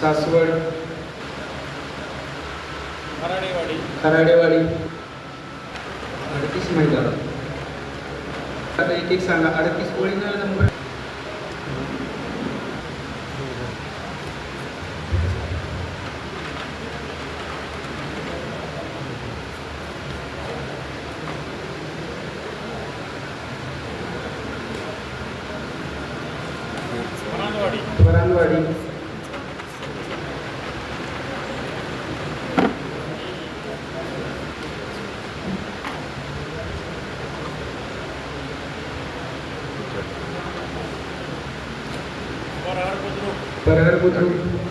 सासवड खराडेवाडी. खराडेवाडी. अडतीस महिला आता एक एक सांगा अडतीस ओळीनं number Varandwadi Varangwadi Parhar Budruk Parhar Budruk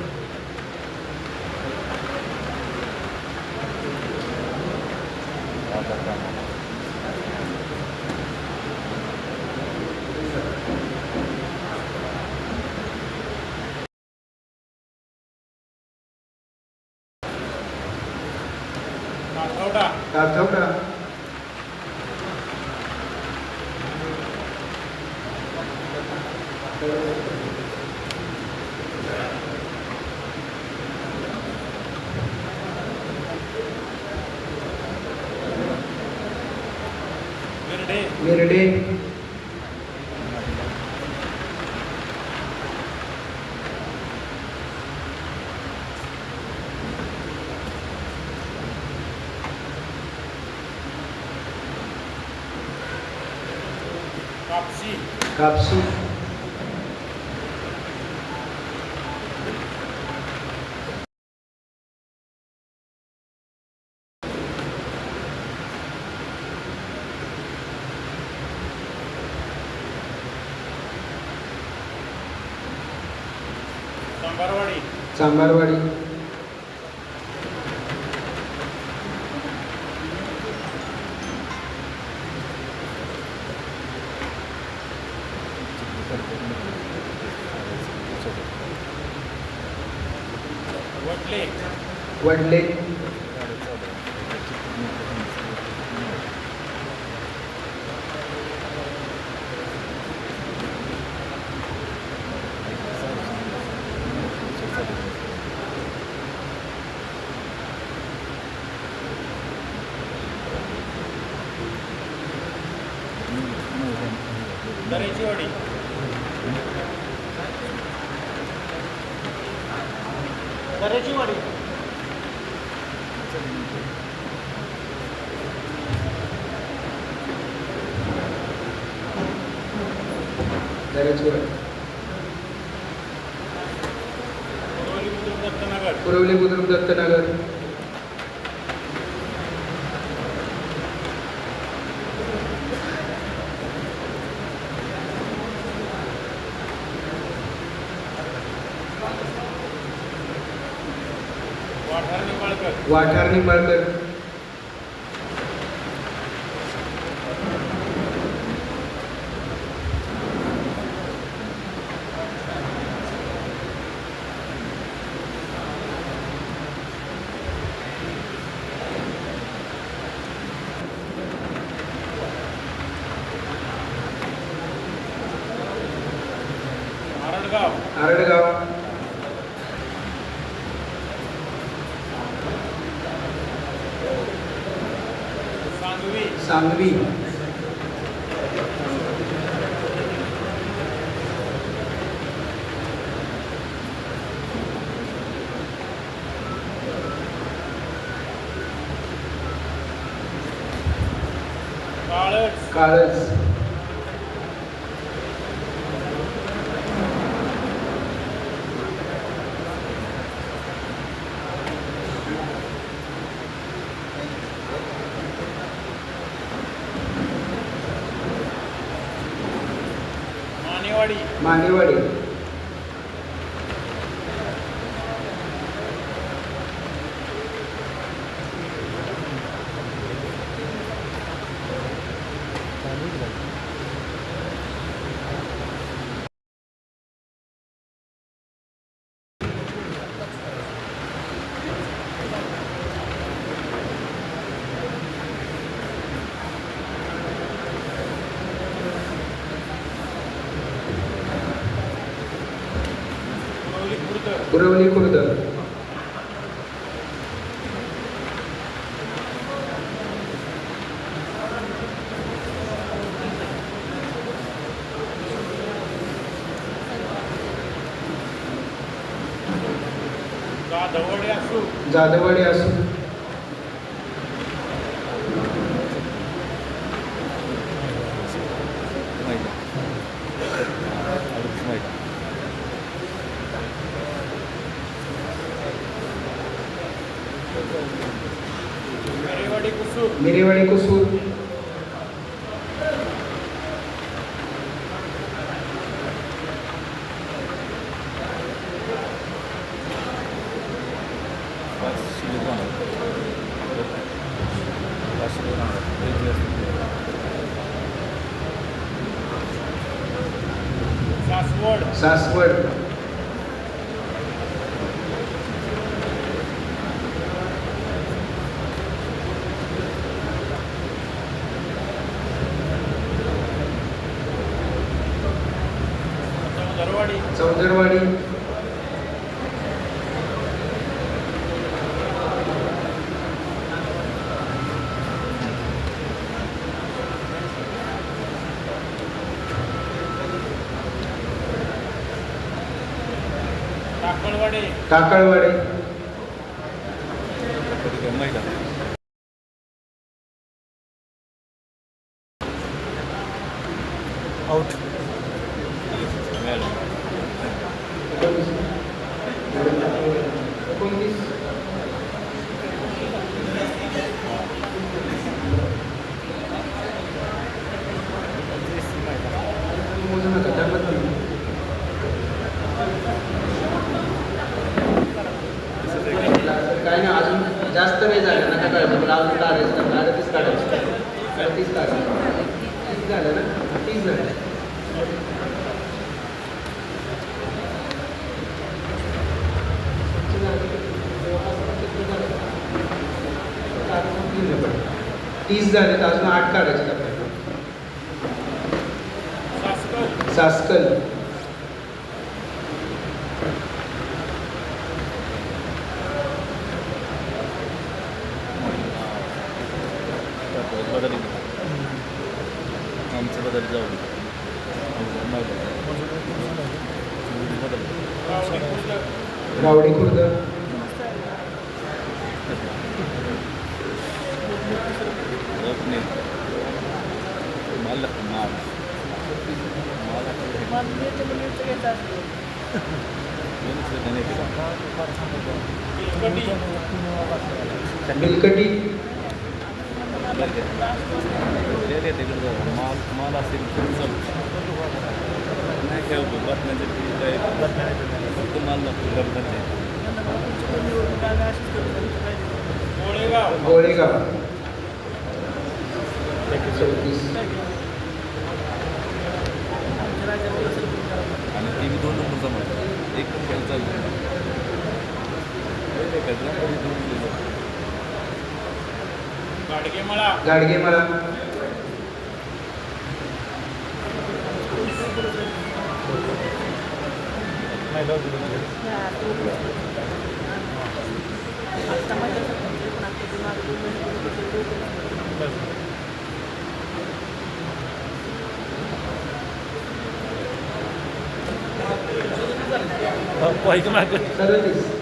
Kathwada Kathwada Girade Kapsi. Kapsi. Sambarwadi. Sambarwadi. Wadle. Darechiwadi Darechiwadi Darechwad Koroli Budruk Dattanagar Purvali Budruk Dattanagar Wathar Nimbalkar Wathar Nimbalkar Aradgaon Aradgaon Sangvi Sangvi Kalaj Kalaj Jadhavwadi Kusur Merewadi Kusur Mirewadi Kusur Saswad Saswad Takalwadi Takalwadi out एकोणतीस मोजू नका जमत नाही. काय नाही अजून जास्त नाही झालं नका काय म्हणजे अजून काढायचं अडतीस काढायचं अडतीस काढायचं तीस झालं ना? तीस झालं. तीस झाले. तर अजून आठ काढायचे. आपल्याला सासकल. सासकल. आमचं बदल जाऊ बदल गावडी खुर्द गावडी माल माल असेल नाही काय फक्त माल लागतो गरजेचे गोळेगाव. आणि टी व्ही दोन नंबरचा माल एक पण खेळ चालतो गाडगेमळा गाडगे मला. सदतीस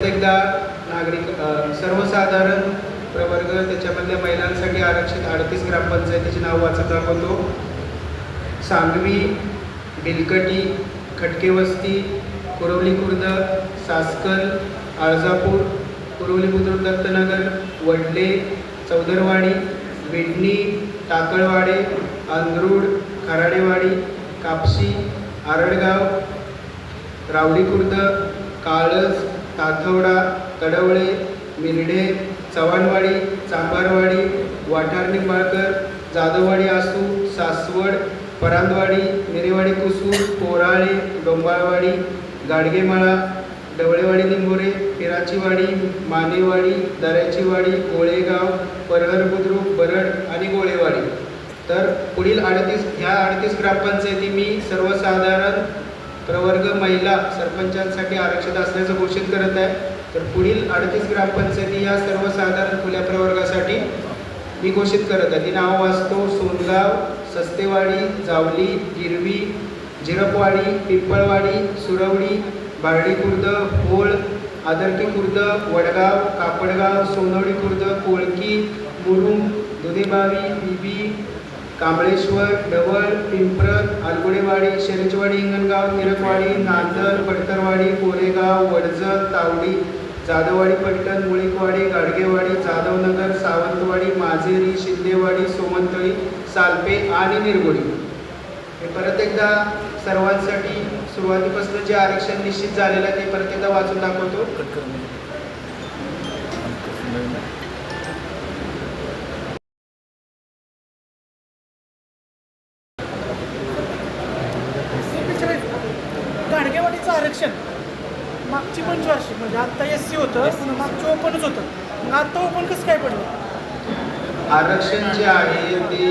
एकदा नागरिक सर्वसाधारण प्रवर्ग त्याच्यामधल्या महिलांसाठी आरक्षित अडतीस ग्रामपंचायतीचे नाव वाचत दाखवतो सांगवी बिलकटी खटकेवस्ती कुरवली खुर्द सासकल आळजापूर कुरवली बुद्रुक दत्तनगर वडले चौदरवाडी विडणी टाकळवाडे अंदरूड खराडेवाडी कापशी आरडगाव रावडी खुर्द काळज ताथवडा तडवळे मिरडे चव्हाणवाडी चांभारवाडी वाठार निंबाळकर जाधववाडी आसू सासवड परांदवाडी मिरेवाडी कुसूर कोराळे डोंबाळवाडी गाडगेमाळा डवळेवाडी निंबोरे पिराचीवाडी मानेवाडी दऱ्याचीवाडी गोळेगाव परहर बुद्रुक बरड आणि गोळेवाडी. तर पुढील अडतीस ह्या अडतीस ग्रामपंचायती मी सर्वसाधारण प्रवर्ग महिला सरपंचांसाठी आरक्षित असल्याचं घोषित करत आहे. तर पुढील अडतीस ग्रामपंचायती या सर्वसाधारण खुल्या प्रवर्गासाठी मी घोषित करत आहे. ती नाव वाचतो सोनगाव सस्तेवाडी जावली गिरवी झिरपवाडी पिंपळवाडी सुरवडी बारडी खुर्द होळ आदर्की खुर्द वडगाव कापडगाव सोनवडी खुर्द कोळकी मुरुम दुधेबावी बिबी कांबळेश्वर डवळ पिंपरत आलगुडेवाडी शेरेचवाडी हिंगणगाव तिरकवाडी नांदर पडतरवाडी कोरेगाव वडजत तावडी जाधववाडी पट्टण मुळीकवाडी गाडगेवाडी जाधवनगर सावंतवाडी माजेरी शिंदेवाडी सोमंतळी सालपे आणि निरगुडी हे परत एकदा सर्वांसाठी सुरुवातीपासून जे आरक्षण निश्चित झालेलं आहे ते परत एकदा वाचून दाखवतो कट कर नवीन गाडगेवाडीचं आरक्षण मागची पंचवार्षिक म्हणजे आत्ता एस सी होतं पण मागचं ओपनच होतं मग आत्ता ओपन कसं काय पडलं आरक्षण जे आहे ते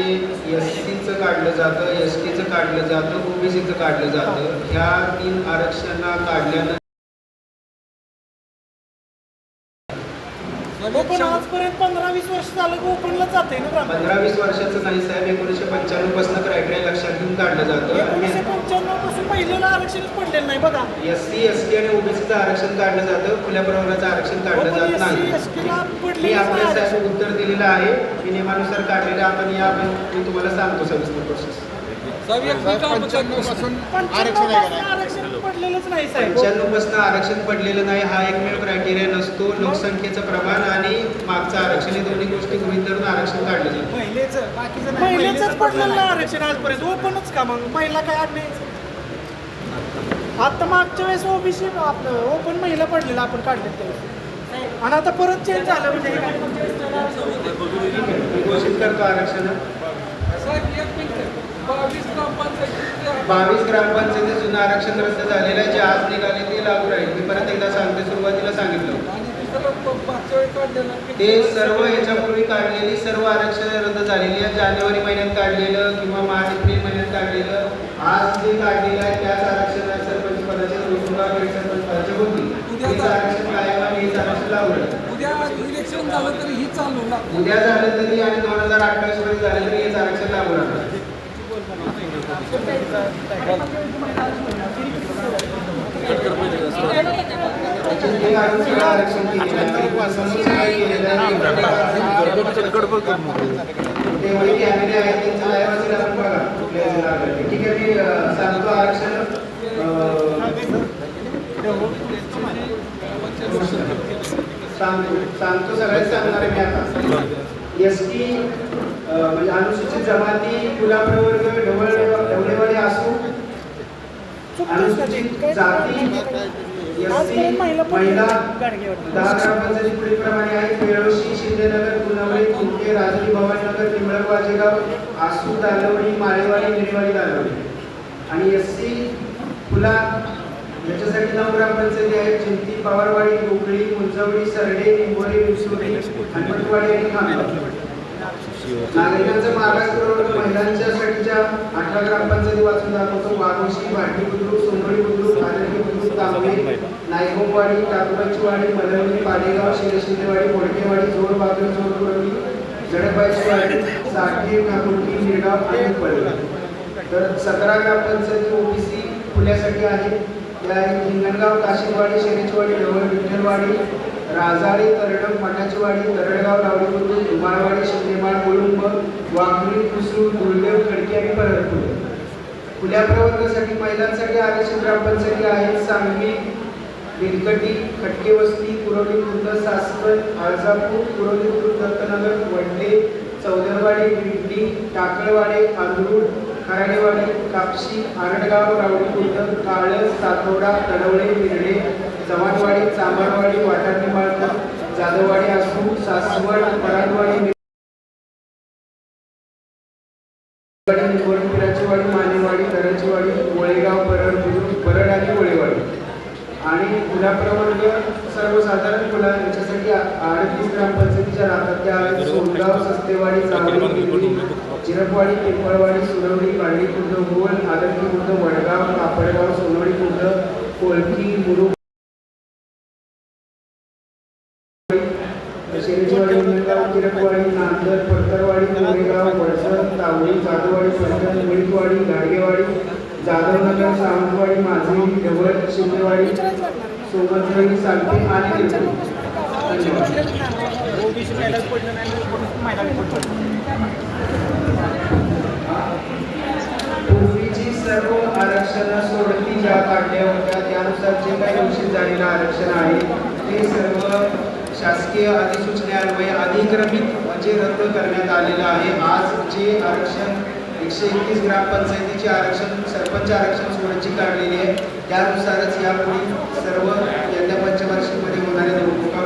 एस सीचं काढलं जातं एस टीचं काढलं जातं ओबीसीचं काढलं जातं. ह्या तीन आरक्षणा काढल्यानंतर ओपन आजपर्यंत पंधरा वीस वर्ष झालं की ओपनला जाते ना पंधरा वीस वर्षाचं नाही साहेब एकोणीसशे पंच्याण्णवपासून क्रायटेरिया लक्षात घेऊन काढलं जातं. एकोणीसशे पंच्याण्णवपासून पहिल्याला आरक्षणच पडलेलं नाही बघा. एस सी एस टी आणि ओबीसीचं आरक्षण काढलं जातं खुल्या प्रवर्गाचं आरक्षण काढलं जात. नाही मी आपल्या साहेब उत्तर दिलेलं आहे. मी नियमानुसार काढलेलं आपण या मी तुम्हाला सांगतो सविस्तर प्रोसेस पंच्याण्णवपासून आरक्षण आहे का नाही? आरक्षण पडलेलंच नाही साहेब. पंच्याण्णवपासून आरक्षण पडलेलं नाही हा एकमेव क्रायटेरिया नसतो. लोकसंख्येचं प्रमाण आणि मागचं आरक्षण हे दोन्ही गोष्टी गृहीत धरून आरक्षण काढलं जातं महिलेचं बाकीचं नाही. महिलेचंच पडलेलं आरक्षण आजपर्यंत. ओपनच का मग? महिला काय नाही आता मागच्या वेळेस ओबीसी आपलं ओपन महिला पडलेलं आपण काढले त्यावेळेस. आणि आता परत चेंज झालं म्हणजे हे घोषित करतो आरक्षण. बावीस ग्रामपंचायती जुनं आरक्षण रद्द झालेलं आहे जे आज निघाले ते लागू राहील. मी परत एकदा सांगते सुरुवातीला सांगितलं. ते सर्व याच्यापूर्वी काढलेली सर्व आरक्षण रद्द झालेली आहे. जानेवारी महिन्यात काढलेलं किंवा मार्च एप्रिल महिन्यात काढलेलं. आज जे काढलेलं आहे त्याच आरक्षण सरपंच पदाचे सरपंच पदाचे हेच आरक्षण कायम आणि हेच आरक्षण लागू राहील. उद्या इलेक्शन झालं तरी चालू ना उद्या झालं तरी आणि दोन हजार अठ्ठावीसमध्ये झालं तरी हेच आरक्षण लागू राहणार सांगतो आरक्षण सगळ्यात सांगणार आहे मी आता. एस टी म्हणजे अनुसूचित जमाती खुला प्रवर्ग ढवळ ढवळेवाडी असू? अनुसूचित जाती महिला दहा ग्रामपंचायती पुढीलप्रमाणे आहेत. वेळोशी शिंदेनगर गुणवळे कुंके राजरी भवानीनगर निंबळक वाजेगाव आसू दालवडी माळेवाडी निरेवाडी दालवडी आणि एस सी फुला याच्यासाठी नऊ ग्रामपंचायती आहेत. चिंती पवारवाडी गोकळी मुंजवडी सरडे निंबोरे विसोरी हनुमतवाडी आणि खामगाव नागरिकांचा मागास महिलांच्यासाठीच्या अठरा ग्रामपंचायती वाचून दाखवतो. वाघोशी भाटी बुद्रुक बुद्रुक बुद्रुक तांबे वाडी मलवली पाडेगाव शिरशिंदेवाडी मोडकेवाडी जोर बाजू जोर कुरवली जडपायची वाडी साठी ठाकुर्की निरगाव आणि पडगाव तर सतरा ग्रामपंचायती ओबीसी खुल्यासाठी आहे. त्या हिंगणगाव काशीवाडी शेरेचवाडी ढवळ विठ्ठलवाडी राजाळी तरडक मठाचीवाडी तरडगाव लावडी बोलून धुमाळवाडी शिंदेमाळ मुळुंब वाघरी कुसरू दुर्देव खडकी आणि परळपूर खुल्या प्रवर्गासाठी महिलांसाठी आरक्षण ग्रामपंचायती आहेत. सांगली बिलकटी खटके वस्ती कुरवली खुर्द सासवड आळजापूर पुरवली खुर्द दत्तनगर वडले चौदरवाडी बिडली टाकळवाडे आंधरूड खराडेवाडी कापशी आरडगाव रावडी खुर्द काळस सातोडा तडवळे मिरडे चव्हाणवाडी चांभारवाडी वाटारणी माळकर जाधववाडी आसू सासवड पराडवाडी पिराचीवाडी मानेवाडी दराचीवाडी गोळेगाव परड बुद्रुक परड आणि गोळेवाडी आणि खुला सर्वसाधारण खुला याच्यासाठी अडतीस ग्रामपंचायतीच्या राहतात. त्या आहेत सोनगाव सस्तेवाडी जावळी चिरपवाडी पिंपळवाडी सुरवडी बांडी खुर्द गोल आदरकी खुर्द वडगाव कापडगाव सोनवडी खुर्द कोळकी मुरुड शेरेचीवाडी निलगाव किरकवाडी नांदर परतरवाडी कोरेगाव वडसर तावडी जाधववाडी पैठण मुळीकवाडी गाडगेवाडी जाधवनगर सावंतवाडी माझी ढवळ शिंदेवाडी सोमतवाडी सालपे आणि पूर्वीची सर्व आरक्षणं सोडली ज्या काढल्या होत्या त्यानुसार जे काही घोषित झालेलं आरक्षण आहे ते सर्व शासकीय अधिसूचनेन्वये अधिक्रमित म्हणजे रद्द करण्यात आलेलं आहे. आज जे आरक्षण एकशे एकतीस ग्रामपंचायतीचे आरक्षण सरपंच आरक्षण सोडची काढलेली आहे. त्यानुसारच यापुढे सर्व यंदा पंचवार्षिकमध्ये होणाऱ्या निवडणुका